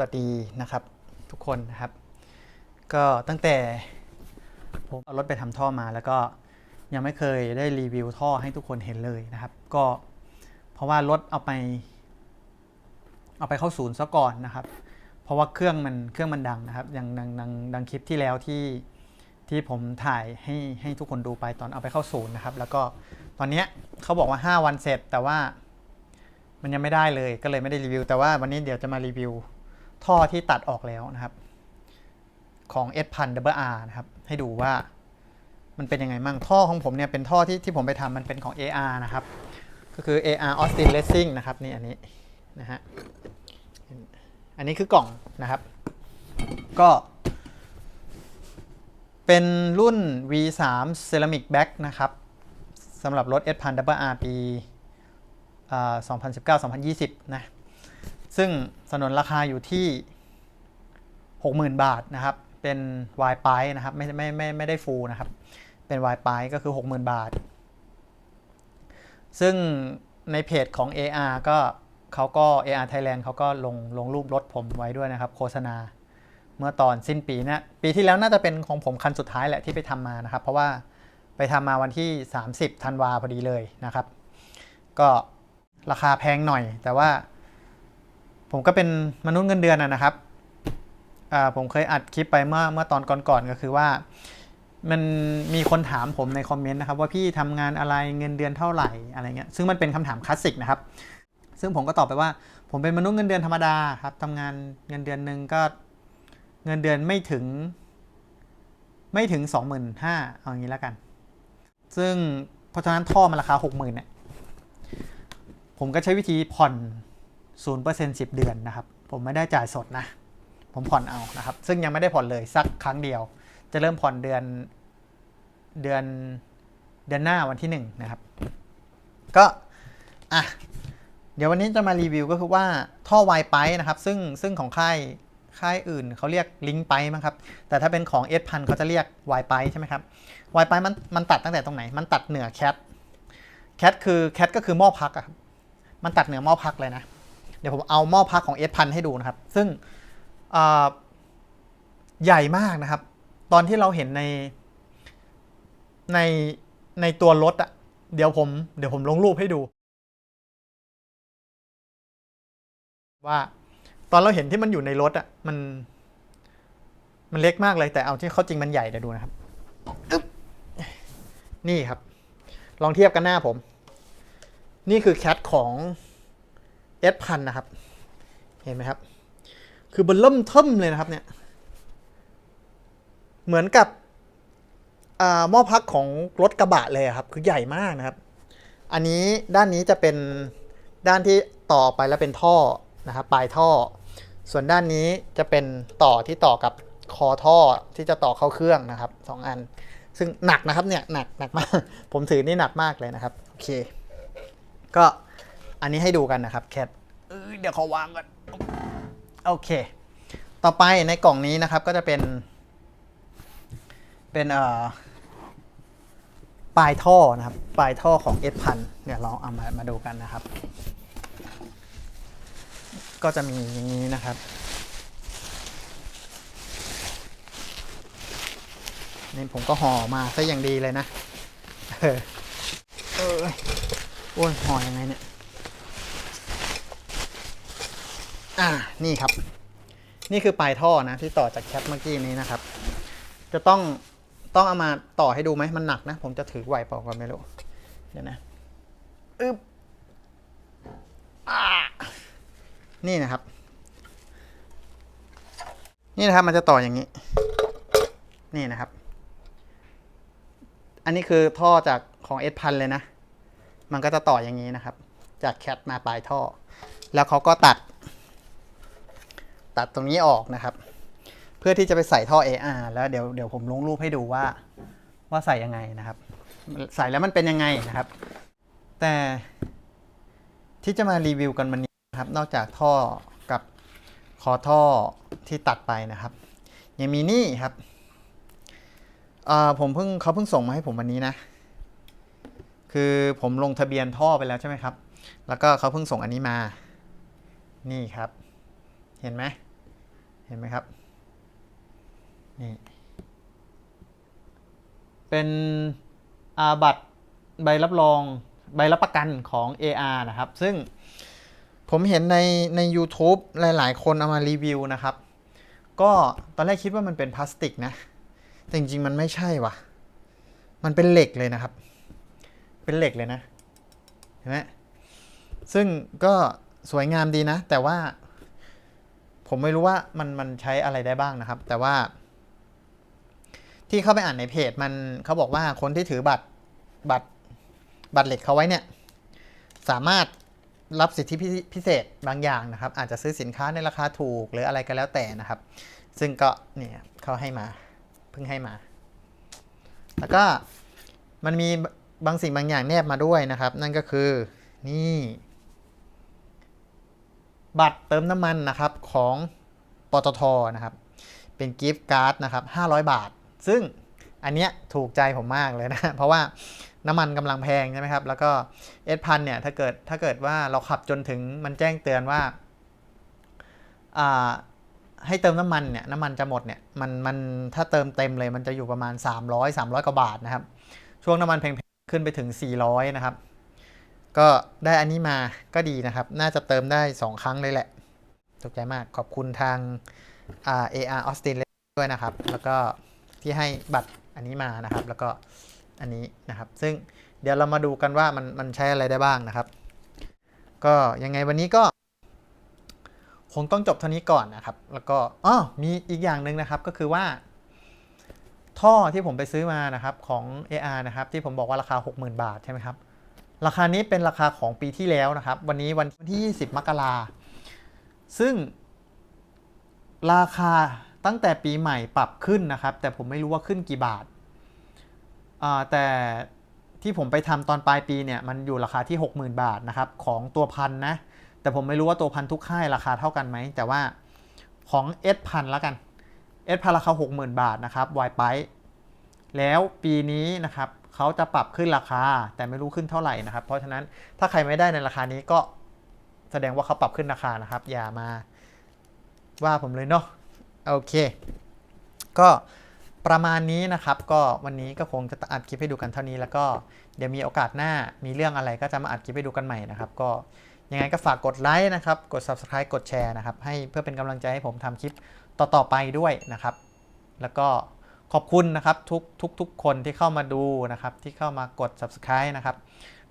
สวัสดีนะครับทุกคนนะครับ ก็ตั้งแต่ผมเอารถไปทำท่อมาแล้วก็ยังไม่เคยได้รีวิวท่อให้ทุกคนเห็นเลยนะครับ ก็เพราะว่ารถเอาไป เอาไปเข้าศูนย์ซะก่อนนะครับ เพราะว่าเครื่องมันเครื่องมันดังนะครับอย่างดังดังดังคลิปที่แล้วที่ที่ผมถ่ายให้ให้ทุกคนดูไปตอนเอาไปเข้าศูนย์นะครับ แล้วก็ตอนเนี้ยเขาบอกว่า 5 วันเสร็จแต่ว่ามันยังไม่ได้เลยก็เลยไม่ได้รีวิว แต่ว่าวันนี้เดี๋ยวจะมารีวิว ท่อที่ตัดออกแล้วนะครับ ของ S พัน R นะครับ ให้ดูว่ามันเป็นยังไงมั่งท่อของผมเนี่ยเป็นท่อที่ที่ผมไปทำมันเป็นของ AR นะครับ ก็คือ AR Austin Racing นะครับนี่อันนี้นะฮะอันนี้คือกล่องนะครับ ก็เป็นรุ่น V3 Ceramic Back นะครับสำหรับรถ S พัน R ปีอ่า2019-2020 นะ ซึ่งสนนราคาอยู่ที่ 60,000 บาทนะครับ เป็นวายปนะครับ ไม่ไม่ไม่ไม่ได้ฟูลนะครับ เป็นวายปก็คือ 60,000 บาท ซึ่งในเพจของ AR ก็เขาก็ AR Thailand เขาก็ลงลงรูปรถผมไว้ด้วยนะครับ โฆษณาเมื่อตอนสิ้นปีนะปีที่แล้วน่าจะเป็นของผมคันสุดท้ายแหละที่ไปทำมานะครับ เพราะว่าไปทำมาวันที่ 30ธันวาพอดีเลยนะครับ ก็ราคาแพงหน่อยแต่ว่า ผมก็เป็นมนุษย์เงินเดือนนะครับผมเคยอัดคลิปไปเมื่อเมื่อตอนก่อนๆก็คือว่า มันมีคนถามผมในคอมเมนต์นะครับ ว่าพี่ทำงานอะไรเงินเดือนเท่าไหร่อะไรเงี้ยซึ่งมันเป็นคำถามคลาสสิกนะครับ ซึ่งผมก็ตอบไปว่า ผมเป็นมนุษย์เงินเดือนธรรมดาครับทำงานเงินเดือนหนึ่งก็เงินเดือนไม่ถึง ไม่ถึง 25,000เอาอย่างนี้แล้วกัน ซึ่งเพราะฉะนั้นท่อมันราคา 60,000เนี่ยผมก็ใช้วิธีผ่อน 0% 10 เดือนนะครับ ผมไม่ได้จ่ายสดนะ ผมผ่อนเอานะครับ ซึ่งยังไม่ได้ผ่อนเลยสักครั้งเดียว จะเริ่มผ่อนเดือนเดือนเดือนหน้าวันที่ 1 นะครับ ก็อะเดี๋ยววันนี้จะมารีวิวก็คือว่าท่อไวไปนะครับ ซึ่งซึ่งของค่ายค่ายอื่นเขาเรียกลิงไปมั้งครับ แต่ถ้าเป็นของ S พันเขาจะเรียกไวไปใช่ไหมครับไวไปมันมันตัดตั้งแต่ตรงไหน มันตัดเหนือแคทแคทคือแคทก็คือหม้อพักอะครับ มันตัดเหนือหม้อพักเลยนะ เดี๋ยวผมเอาหม้อพักของ S พันให้ดูนะครับ ซึ่งใหญ่มากนะครับ ตอนที่เราเห็นในในในตัวรถอะเดี๋ยวผมเดี๋ยวผมลงรูปให้ดู ว่าตอนเราเห็นที่มันอยู่ในรถอะมัน มันเล็กมากเลยแต่เอาที่เขาจริงมันใหญ่เดี๋ยวดูนะครับนี่ครับ ลองเทียบกันหน้าผม นี่คือแคทของ S พันนะครับ เห็นไหมครับ คือมันเริ่มเทิมเลยนะครับเนี่ย เหมือนกับอ่าหม้อพักของรถกระบะเลยครับ คือใหญ่มากนะครับ อันนี้ด้านนี้จะเป็นด้านที่ต่อไปแล้วเป็นท่อนะครับปลายท่อ ส่วนด้านนี้จะเป็นต่อที่ต่อกับคอท่อที่จะต่อเข้าเครื่องนะครับสองอัน ซึ่งหนักนะครับเนี่ยหนักหนักมาก ผมถือนี่หนักมากเลยนะครับ โอเค ก็ อันนี้ให้ดูกันนะครับแคทเอ้ยเดี๋ยวเขาวางก่อนโอเค ต่อไปในกล่องนี้นะครับก็จะเป็น เป็นเอ่อปลายท่อนะครับ ปลายท่อของ S พันเดี๋ยวเราเอามามาดูกันนะครับ ก็จะมีอย่างนี้นะครับนี่ผมก็ห่อมาซะอย่างดีเลยนะ เออเออโอ้ยห่อยังไงเนี่ย อ่านี่ครับ นี่คือปลายท่อนะที่ต่อจากแคปเมื่อกี้นี้นะครับ จะต้องต้องเอามาต่อให้ดูไหมมันหนักนะ ผมจะถือไหวเปล่าก็ไม่รู้เดี๋ยวนะอึ๊บอ่านี่นะครับ นี่นะครับมันจะต่ออย่างนี้ นี่นะครับ อันนี้คือท่อจากของเอสพันเลยนะ มันก็จะต่ออย่างนี้นะครับ จากแคทมาปลายท่อ แล้วเขาก็ตัด ตัดตรงนี้ออกนะครับ เพื่อที่จะไปใส่ท่อ AR แล้วเดี๋ยวเดี๋ยวผมลงรูปให้ดูว่าว่าใส่ยังไงนะครับ ใส่แล้วมันเป็นยังไงนะครับ แต่ที่จะมารีวิวกันวันนี้นะครับ นอกจากท่อกับคอท่อที่ตัดไปนะครับ ยังมีนี่ครับผมเพิ่งเขาเพิ่งส่งมาให้ผมวันนี้นะ คือผมลงทะเบียนท่อไปแล้วใช่ไหมครับ แล้วก็เขาเพิ่งส่งอันนี้มา นี่ครับ เห็นไหม เห็นไหมครับ นี่ เป็นอาบัตใบรับรองใบรับประกันของ AR นะครับ ซึ่งผมเห็นในใน YouTube หลาย ๆ คนเอามารีวิวนะครับ ก็ตอนแรกคิดว่ามันเป็นพลาสติกนะ แต่จริง ๆ มันไม่ใช่วะมันเป็นเหล็กเลยนะครับ เป็นเหล็กเลยนะ เห็นไหมซึ่งก็สวยงามดีนะ แต่ว่า ผมไม่รู้ว่ามันมันใช้อะไรได้บ้างนะครับ แต่ว่า ที่เข้าไปอ่านในเพจมันเขาบอกว่าคนที่ถือบัตรบัตรบัตรเหล็กเขาไว้เนี่ย สามารถรับสิทธิพิเศษบางอย่างนะครับ อาจจะซื้อสินค้าในราคาถูกหรืออะไรก็แล้วแต่นะครับ ซึ่งก็เนี่ยเขาให้มาเพิ่งให้มา แล้วก็มันมีบางสิ่งบางอย่างแนบมาด้วยนะครับ นั่นก็คือนี่ บัตรเติมน้ำมันนะครับของปตทนะครับ เป็นกิฟต์การ์ดนะครับ500 บาท ซึ่งอันเนี้ยถูกใจผมมากเลยนะ เพราะว่าน้ำมันกำลังแพงใช่ไหมครับ แล้วก็เอสพันเนี่ยถ้าเกิดถ้าเกิดว่าเราขับจนถึงมันแจ้งเตือนว่าอ่าให้เติมน้ำมันเนี่ยน้ำมันจะหมดเนี่ยมันมันถ้าเติมเต็มเลยมันจะอยู่ประมาณ 300 300กว่าบาทนะครับ ช่วงน้ำมันแพงๆขึ้นไปถึง 400 นะครับ ก็ได้อันนี้มาก็ดีนะครับ น่าจะเติมได้ 2 ครั้งเลยแหละถูกใจมากขอบคุณทาง AR Austin ด้วยนะครับ แล้วก็ที่ให้บัตรอันนี้มานะครับ แล้วก็อันนี้นะครับ ซึ่งเดี๋ยวเรามาดูกันว่ามันมันใช้อะไรได้บ้างนะครับ ก็ยังไงวันนี้ก็ คงต้องจบเท่านี้ก่อนนะครับ แล้วก็อ๋อมีอีกอย่างหนึ่งนะครับก็คือว่า ท่อที่ผมไปซื้อมานะครับของ AR นะครับ ที่ผมบอกว่าราคา 60,000 บาทใช่ไหมครับ ราคานี้เป็นราคาของปีที่แล้วนะครับ วันนี้วันที่ 20 มกราซึ่ง ราคาตั้งแต่ปีใหม่ปรับขึ้นนะครับ แต่ผมไม่รู้ว่าขึ้นกี่บาท แต่ที่ผมไปทำตอนปลายปีเนี่ยมันอยู่ราคาที่ 60,000 บาทนะครับของตัวพันนะ แต่ผมไม่รู้ว่าตัวพันทุกค่ายราคาเท่ากันไหม แต่ว่าของ S พันล้วกัน S พันราคา 60,000 บาทนะครับวไปแล้วปีนี้นะครับ เขาจะปรับขึ้นราคา แต่ไม่รู้ขึ้นเท่าไหร่นะครับ เพราะฉะนั้นถ้าใครไม่ได้ในราคานี้ก็แสดงว่าเขาปรับขึ้นราคานะครับ อย่ามาว่าผมเลยเนาะโอเค ก็ประมาณนี้นะครับ ก็วันนี้ก็คงจะอัดคลิปให้ดูกันเท่านี้ แล้วก็เดี๋ยวมีโอกาสหน้ามีเรื่องอะไรก็จะมาอัดคลิปให้ดูกันใหม่นะครับ ก็ยังไงก็ฝากกดไลค์นะครับ กด subscribe กดแชร์นะครับ ให้เพื่อเป็นกำลังใจให้ผมทำคลิปต่อๆไปด้วยนะครับ แล้วก็ ขอบคุณนะครับทุกทุกทุกคนที่เข้ามาดูนะครับที่เข้ามากด subscribe นะครับ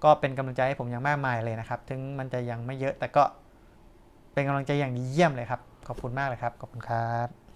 ก็เป็นกำลังใจให้ผมอย่างมากมายเลยนะครับ ถึงมันจะยังไม่เยอะแต่ก็เป็นกำลังใจอย่างดีเยี่ยมเลยครับ ขอบคุณมากเลยครับ ขอบคุณครับ